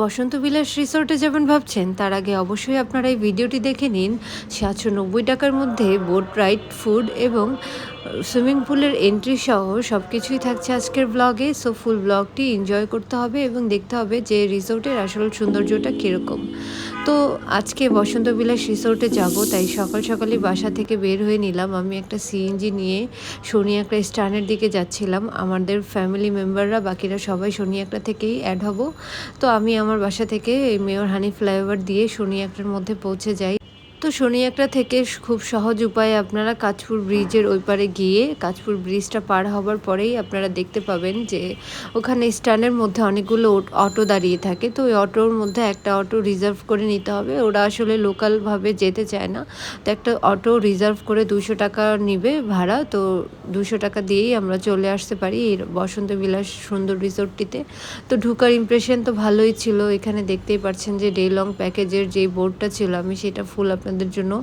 বসন্ত বিলাস রিসোর্টে যাবেন ভাবছেন? তার আগে অবশ্যই আপনারা এই ভিডিওটি দেখে নিন। সাতশো নব্বই টাকার মধ্যে বোট রাইড, ফুড এবং সুইমিং পুলের এন্ট্রি সহ সব কিছুই থাকছে আজকের ব্লগে সো ফুল ব্লগটি এনজয় করতে হবে এবং দেখতে হবে যে রিসোর্টের আসল সৌন্দর্যটা কীরকম। তো আজকে বসন্ত বিলাস রিসোর্টে যাব, তাই সকাল সকালই বাসা থেকে বের হয়ে নিলাম। আমি একটা সিএনজি নিয়ে একটা স্টানের দিকে যাচ্ছিলাম। আমাদের ফ্যামিলি মেম্বাররা বাকিরা সবাই একটা থেকেই অ্যাড হব। তো আমি আমার বাসা থেকে মেয়র হানি ফ্লাইওভার দিয়ে শনি একটার মধ্যে পৌঁছে যাই। তো শনিয়াকড়া থেকে খুব সহজ উপায়ে আপনারা কাঁচপুর ব্রিজের ওই পারে গিয়ে কাঁচপুর ব্রিজটা পার হবার পরেই আপনারা দেখতে পাবেন যে ওখানে স্ট্যান্ডের মধ্যে অনেকগুলো অটো দাঁড়িয়ে থাকে। তো ওই অটোর মধ্যে একটা অটো রিজার্ভ করে নিতে হবে। ওরা আসলে লোকালভাবে যেতে চায় না। তো একটা অটো রিজার্ভ করে দুশো টাকা নিবে ভাড়া। তো দুশো টাকা দিয়েই আমরা চলে আসতে পারি এই বসন্ত বিলাস সুন্দর রিসোর্টটিতে। তো ঢুকার ইমপ্রেশন তো ভালোই ছিল। এখানে দেখতেই পাচ্ছেন যে ডে লং প্যাকেজের যে বোর্ডটা ছিল, আমি সেটা ফুল আপনাদের জন্য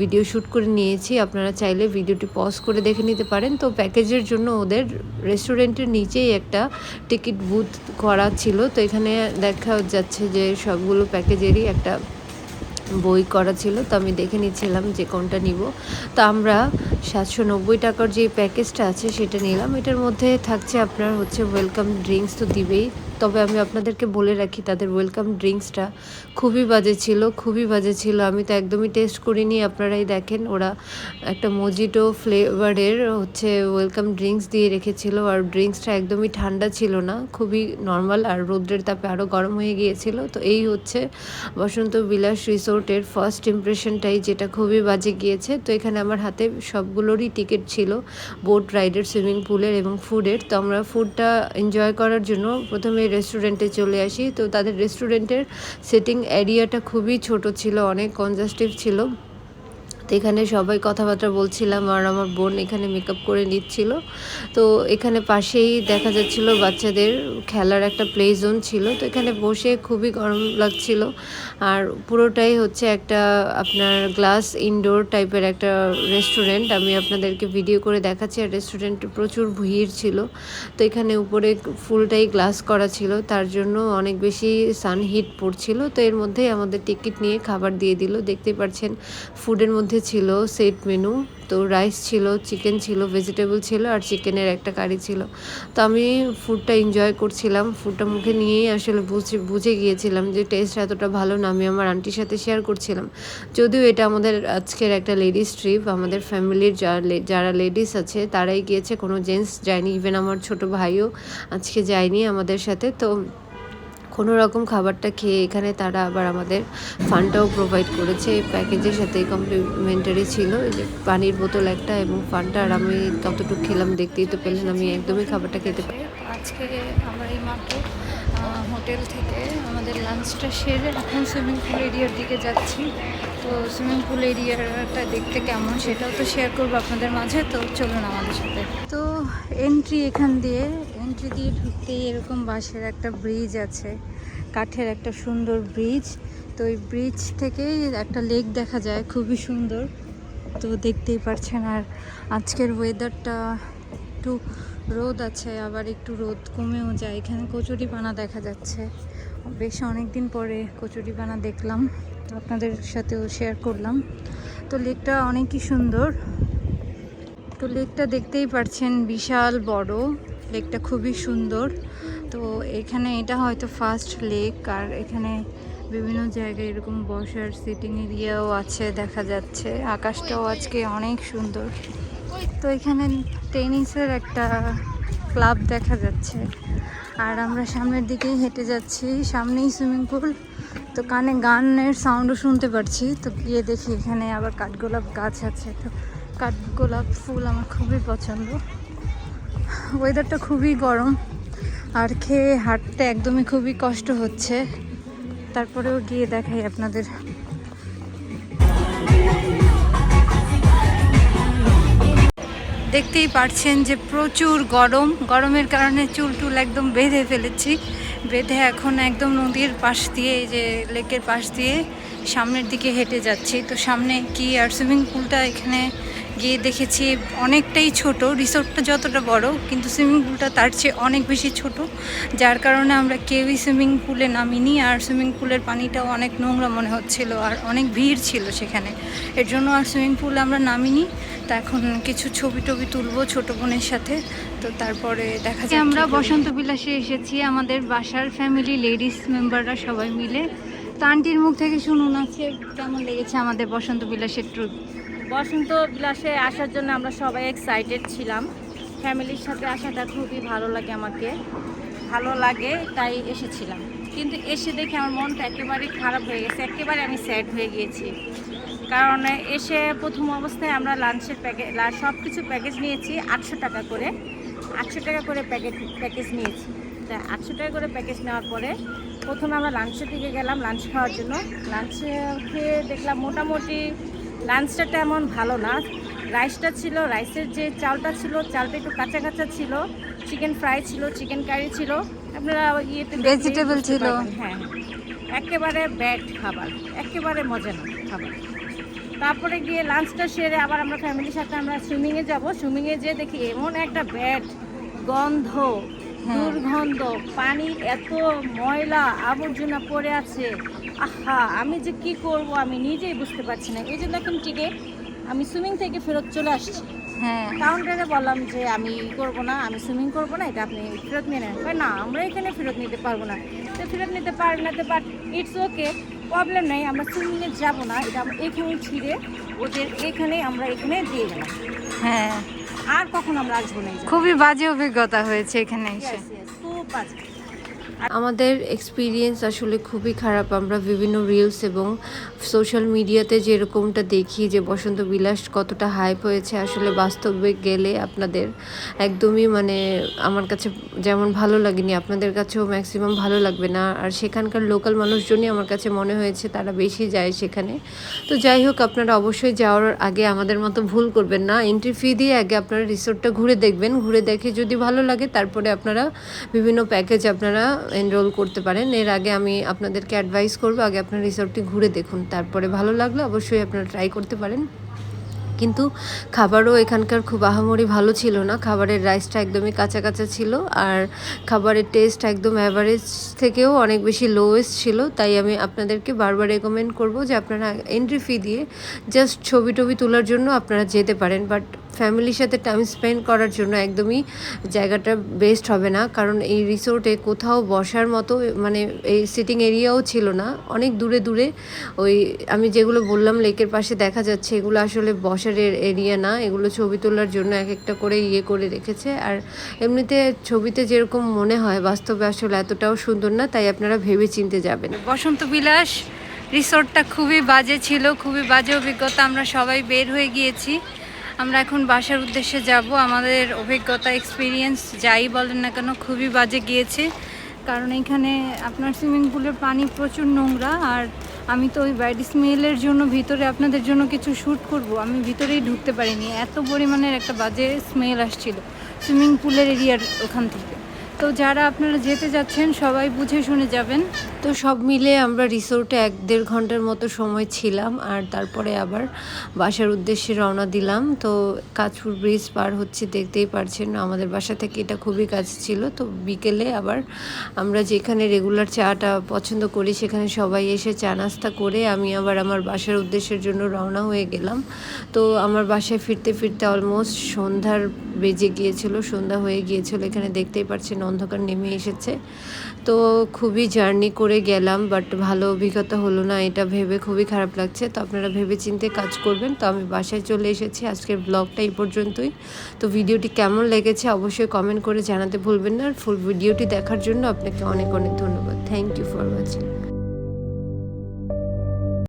ভিডিও শ্যুট করে নিয়েছি। আপনারা চাইলে ভিডিওটি পজ করে দেখে নিতে পারেন। তো প্যাকেজের জন্য ওদের রেস্টুরেন্টের নিচেই একটা টিকিট বুথ করা ছিল। তো এখানে দেখা যাচ্ছে যে সবগুলো প্যাকেজেরই একটা বই করা ছিল। তো আমি দেখে নিচ্ছিলাম যে কোনটা নিব। তো আমরা সাতশো নব্বই টাকার যে প্যাকেজটা আছে সেটা নিলাম। এটার মধ্যে থাকছে আপনার হচ্ছে ওয়েলকাম ড্রিঙ্কস তো দিবেই। তবে আমি আপনাদেরকে বলে রাখি, তাদের ওয়েলকাম ড্রিঙ্কসটা খুবই বাজে ছিল, খুবই বাজে ছিল। আমি তো একদমই টেস্ট করিনি, আপনারাই দেখেন, ওরা একটা মজিটো ফ্লেভারের হচ্ছে ওয়েলকাম ড্রিঙ্কস দিয়ে রেখেছিল, আর ড্রিঙ্কসটা একদমই ঠান্ডা ছিল না, খুবই নর্মাল আর রৌদ্রের তাপে আরও গরম হয়ে গিয়েছিল। তো এই হচ্ছে বসন্ত বিলাস রিসোর্টের ফার্স্ট ইমপ্রেশনটাই যেটা খুবই বাজে গিয়েছে। তো এখানে আমার হাতে সবগুলোরই টিকিট ছিল বোট রাইডের সুইমিং পুলের এবং ফুডের তো আমরা ফুডটা এনজয় করার জন্য প্রথমে রেস্টুরেন্টে চলে আসি। তো তাদের রেস্টুরেন্টের সেটিং এরিয়াটা খুবই ছোট ছিল অনেক কনজাস্টিভ ছিল। তো এখানে সবাই কথাবার্তা বলছিলাম আর আমার বোন এখানে মেকআপ করে নিচ্ছিল। তো এখানে পাশেই দেখা যাচ্ছিল বাচ্চাদের খেলার একটা প্লে জোন ছিল। তো এখানে বসে খুবই গরম লাগছিল। আর পুরোটাই হচ্ছে একটা আপনার গ্লাস ইনডোর টাইপের একটা রেস্টুরেন্ট আমি আপনাদেরকে ভিডিও করে দেখাচ্ছি। আর রেস্টুরেন্টে প্রচুর ভিড় ছিল। তো এখানে উপরে ফুলটাই গ্লাস করা ছিল। তার জন্য অনেক বেশি সান হিট পড়ছিল। তো এর মধ্যেই আমাদের টিকিট নিয়ে খাবার দিয়ে দিল। দেখতে পাচ্ছেন ফুডের মধ্যে ছিল সেট মেনু তো রাইস ছিল চিকেন ছিল ভেজিটেবল ছিল আর চিকেনের একটা কারি ছিল। তো আমি ফুডটা এনজয় করছিলাম ফুডটা মুখে নিয়েই আসলে বুঝে বুঝে গিয়েছিলাম যে টেস্ট এতটা ভালো না, আমি আমার আন্টির সাথে শেয়ার করছিলাম। যদিও এটা আমাদের আজকের একটা লেডিস ট্রিপ আমাদের ফ্যামিলির যারা লেডিস আছে, তারাই গিয়েছে, কোনো জেন্টস যায়নি ইভেন আমার ছোট ভাইও আজকে যায়নি আমাদের সাথে, তো কোনো রকম খাবারটা খেয়ে এখানে তারা আবার আমাদের ফান্ডটাও প্রোভাইড করেছে। এই প্যাকেজের সাথে কমপ্লিমেন্টারি ছিল। এই যে পানির বোতল একটা এবং ফান্ডটা, আর আমি কতটুকু খেলাম, দেখতেই তো পেলেন, আমি একদমই খাবারটা খেতে পারি আজকে আমরা এই হোটেল থেকে আমাদের লাঞ্চটা সেরে এখন সুইমিং পুল এরিয়ার দিকে যাচ্ছি। তো সুইমিং পুল এরিয়াটা দেখতে কেমন সেটাও তো শেয়ার করব আপনাদের মাঝে। তো চলুন আমাদের সাথে। তো এন্ট্রি এখান দিয়ে এন্ট্রি দিয়ে ঢুকতেই এরকম বাঁশের একটা ব্রিজ আছে, কাঠের একটা সুন্দর ব্রিজ তো ওই ব্রিজ থেকেই একটা লেক দেখা যায়, খুবই সুন্দর। তো দেখতেই পারছেন, আর আজকের ওয়েদারটা একটু রোদ আছে, আবার একটু রোদ কমেও যায়। এখানে কচুরি পানা দেখা যাচ্ছে। বেশ অনেক দিন পরে কচুরি পানা দেখলাম তো আপনাদের সাথেও শেয়ার করলাম। তো লেকটা অনেকই সুন্দর। তো লেকটা দেখতেই পারছেন, বিশাল বড়। লেকটা খুবই সুন্দর। তো এখানে এটা হয়তো ফার্স্ট লেক আর এখানে বিভিন্ন জায়গায় এরকম বসার সিটিং এরিয়াও আছে দেখা যাচ্ছে। আকাশটাও আজকে অনেক সুন্দর। তো এখানে টেনিসের একটা ক্লাব দেখা যাচ্ছে। আর আমরা সামনের দিকেই হেঁটে যাচ্ছি, সামনেই সুইমিং পুল। তো কানে গানের সাউন্ডও শুনতে পারছি। তো গিয়ে দেখি এখানে আবার কাঠগোলাপ গাছ আছে। তো কাঠগোলাপ ফুল আমার খুবই পছন্দ। ওয়েদারটা খুবই গরম। আর খেয়ে হাঁটতে একদমই খুবই কষ্ট হচ্ছে। তারপরেও গিয়ে দেখাই আপনাদের। দেখতেই পারছেন যে প্রচুর গরম। গরমের কারণে চুল টুল একদম বেঁধে ফেলেছি। বেঁধে এখন একদম নদীর পাশ দিয়ে যে লেকের পাশ দিয়ে সামনের দিকে হেঁটে যাচ্ছি। তো সামনে কি আর সুইমিং পুলটা এখানে গিয়ে দেখেছি অনেকটাই ছোট। রিসোর্টটা যতটা বড় কিন্তু সুইমিং পুলটা তার চেয়ে অনেক বেশি ছোট। যার কারণে আমরা কেউই সুইমিং পুলে নামিনি আর সুইমিং পুলের পানিটাও অনেক নোংরা মনে হচ্ছিল আর অনেক ভিড় ছিল সেখানে। এর জন্য আর সুইমিং পুলে আমরা নামিনি। তা এখন কিছু ছবি টবি তুলবো ছোট বোনের সাথে। তো তারপরে দেখা যায় আমরা বসন্ত বিলাসে এসেছি। আমাদের বাসার ফ্যামিলি লেডিস মেম্বাররা সবাই মিলে। আন্টির মুখ থেকে শুনুন আছে কেমন লেগেছে আমাদের বসন্ত বিলাসের ট্যুর বসন্ত বিলাসে আসার জন্য আমরা সবাই এক্সাইটেড ছিলাম। ফ্যামিলির সাথে আসাটা খুবই ভালো লাগে আমাকে। ভালো লাগে, তাই এসেছিলাম। কিন্তু এসে দেখে আমার মনটা একেবারেই খারাপ হয়ে গেছে, একেবারে আমি স্যাড হয়ে গিয়েছি। কারণ এসে প্রথম অবস্থায় আমরা লাঞ্চের প্যাকেজ সব কিছু প্যাকেজ নিয়েছি আটশো টাকা করে। আটশো টাকা করে প্যাকেজ প্যাকেজ নিয়েছি। আটশো টাকা করে প্যাকেজ নেওয়ার পরে প্রথমে আমরা লাঞ্চের দিকে গেলাম লাঞ্চ খাওয়ার জন্য। লাঞ্চে খেয়ে দেখলাম মোটামুটি লাঞ্চটা তেমন ভালো না। রাইসটা ছিল রাইসের যে চালটা ছিল চালটা একটু কাঁচা কাঁচা ছিল। চিকেন ফ্রাই ছিল চিকেন কারি ছিল। আপনারা ইয়েতে ভেজিটেবল ছিল। হ্যাঁ। একেবারে ব্যাড খাবার একেবারে মজা না খাবার। তারপরে গিয়ে লাঞ্চটা সেরে আবার আমরা ফ্যামিলির সাথে আমরা সুইমিংয়ে যাব। সুইমিংয়ে যেয়ে দেখি এমন একটা ব্যাড গন্ধ। দুর্গন্ধ পানি এত ময়লা আবর্জনা পড়ে আছে। আহা আমি যে কি করব আমি নিজেই বুঝতে পারছি না। এই জন্য এখন টিকে আমি সুইমিং থেকে ফেরত চলে আসছি। হ্যাঁ। কাউন্টারে বললাম যে আমি করব না আমি সুইমিং করব না এটা আপনি ফেরত নিয়ে নেন। না আমরা এখানে ফেরত নিতে পারব না। তো ফেরত নিতে পারি না তো বাট ইটস ওকে প্রবলেম নেই আমরা সুইমিংয়ে যাব না এটা আমরা এখানে ছিঁড়ে ওদের এখানে আমরা এখানে দিয়ে গেলাম। হ্যাঁ। আর কখন আমরা আসব না খুবই বাজে অভিজ্ঞতা হয়েছে এখানে এসে। খুব বাজে। আমাদের এক্সপিরিয়েন্স আসলে খুবই খারাপ। আমরা বিভিন্ন রিলস এবং সোশ্যাল মিডিয়াতে যেরকমটা দেখি যে বসন্ত বিলাস কতটা হাইপ হয়েছে, আসলে বাস্তবে গেলে আপনাদের একদমই মানে আমার কাছে যেমন ভালো লাগেনি, আপনাদের কাছেও ম্যাক্সিমাম ভালো লাগবে না। আর সেখানকার লোকাল মানুষজনই আমার কাছে মনে হয়েছে তারা বেশি যায় সেখানে। তো যাই হোক, আপনারা অবশ্যই যাওয়ার আগে আমাদের মতো ভুল করবেন না। এন্ট্রি ফি দিয়ে আগে আপনারা রিসোর্টটা ঘুরে দেখবেন। ঘুরে দেখে যদি ভালো লাগে, তারপরে আপনারা বিভিন্ন প্যাকেজ আপনারা এনরোল করতে পারেন। এর আগে আমি আপনাদেরকে অ্যাডভাইস করব, আগে আপনার রিসর্টটি ঘুরে দেখুন। তারপরে ভালো লাগলে অবশ্যই আপনারা ট্রাই করতে পারেন। কিন্তু খাবারও এখানকার খুব আহামরি ভালো ছিল না। খাবারের রাইসটা একদমই কাঁচা কাঁচা ছিল আর খাবারের টেস্ট একদম অ্যাভারেজ থেকেও অনেক বেশি লোয়েস্ট ছিল। তাই আমি আপনাদেরকে বারবার রেকমেন্ড করব যে আপনারা এন্ট্রি ফি দিয়ে জাস্ট ছবি টবি তোলার জন্য আপনারা যেতে পারেন। বাট ফ্যামিলির সাথে টাইম স্পেন্ড করার জন্য একদমই জায়গাটা বেস্ট হবে না। কারণ এই রিসোর্টে কোথাও বসার মতো মানে এই সিটিং এরিয়াও ছিল না। অনেক দূরে দূরে ওই, আমি যেগুলো বললাম লেকের পাশে দেখা যাচ্ছে, এগুলো আসলে বসার এরিয়া না। এগুলো ছবি তোলার জন্য এক একটা করে ইয়ে করে রেখেছে। আর এমনিতে ছবিতে যেরকম মনে হয়, বাস্তবে আসলে এতটাও সুন্দর না, তাই আপনারা ভেবে চিনতে যাবেন। বসন্ত বিলাস রিসোর্টটা খুবই বাজে ছিল, খুবই বাজে অভিজ্ঞতা, আমরা সবাই বের হয়ে গিয়েছি। আমরা এখন বাসার উদ্দেশ্যে যাব। আমাদের অভিজ্ঞতা এক্সপিরিয়েন্স যাই বলেন না কেন, খুবই বাজে গিয়েছে। কারণ এখানে আপনার সুইমিং পুলের পানি প্রচুর নোংরা, আর আমি তো ওই ব্যাড স্মেলের জন্য ভিতরে আপনাদের জন্য কিছু শ্যুট করব। আমি ভিতরেই ঢুকতে পারিনি। এত পরিমাণের একটা বাজে স্মেল আসছিল সুইমিং পুলের এরিয়ার ওখান থেকে। তো যারা আপনারা যেতে যাচ্ছেন, সবাই বুঝে শুনে যাবেন। তো সব মিলে আমরা রিসোর্টে এক দেড় ঘণ্টার মতো সময় ছিলাম আর তারপরে আবার বাসার উদ্দেশ্যে রওনা দিলাম। তো কাজপুর ব্রিজ পার হচ্ছে, দেখতেই পারছেন আমাদের বাসা থেকে এটা খুবই কাছে ছিল। তো বিকেলে আবার আমরা যেখানে রেগুলার চাটা পছন্দ করি, সেখানে সবাই এসে চা নাস্তা করে আমি আবার আমার বাসার উদ্দেশ্যের জন্য রওনা হয়ে গেলাম। তো আমার বাসায় ফিরতে ফিরতে অলমোস্ট সন্ধ্যার বেজে গিয়েছিল, সন্ধ্যা হয়ে গিয়েছিল। এখানে দেখতেই পাচ্ছেন অন্ধকার নেমে এসেছে। তো খুবই জার্নি করে গেলাম, বাট ভালো অভিজ্ঞতা হলো না, এটা ভেবে খুবই খারাপ লাগছে। তো আপনারা ভেবে চিনতে কাজ করবেন। তো আমি বাসায় চলে এসেছি, আজকের ব্লগটা এই পর্যন্তই। তো ভিডিওটি কেমন লেগেছে অবশ্যই কমেন্ট করে জানাতে ভুলবেন না। আর ফুল ভিডিওটি দেখার জন্য আপনাকে অনেক অনেক ধন্যবাদ। Thank you for watching